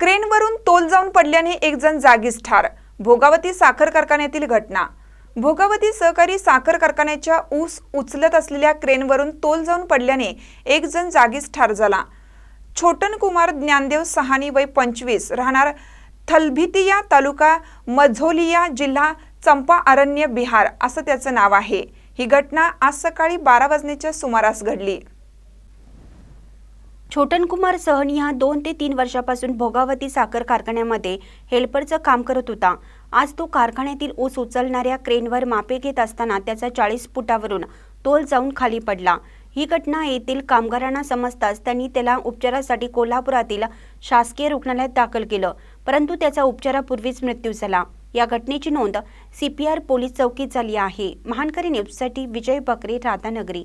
क्रेनवरून तोल जाऊन पडल्याने एक जण जागीच ठार. भोगावती साखर कारखान्यातील घटना. भोगावती सहकारी साखर कारखान्याच्या ऊस उचलत असलेल्या क्रेनवरून तोल जाऊन पडल्याने एक जण जागीच ठार झाला. छोटन कुमार ज्ञानदेव सहानी वय पंचवीस राहणार थलभितिया तालुका मझोलिया जिल्हा चंपा अरण्य बिहार असं त्याचं नाव आहे. ही घटना आज सकाळी बारा वाजण्याच्या सुमारास घडली. छोटनकुमार सहनी हा दोन ते तीन वर्षापासून भोगावती साखर कारखान्यामध्ये हेल्परचं काम करत होता. आज तो कारखान्यातील ऊस उचलणाऱ्या क्रेनवर मापे घेत असताना त्याचा चाळीस फुटावरून तोल जाऊन खाली पडला. ही घटना येथील कामगारांना समजताच त्यांनी त्याला उपचारासाठी कोल्हापुरातील शासकीय रुग्णालयात दाखल केलं परंतु त्याचा उपचारापूर्वीच मृत्यू झाला. या घटनेची नोंद सीपीआर पोलीस चौकीत झाली आहे. महानकरी न्यूजसाठी विजय बकरे राधानगरी.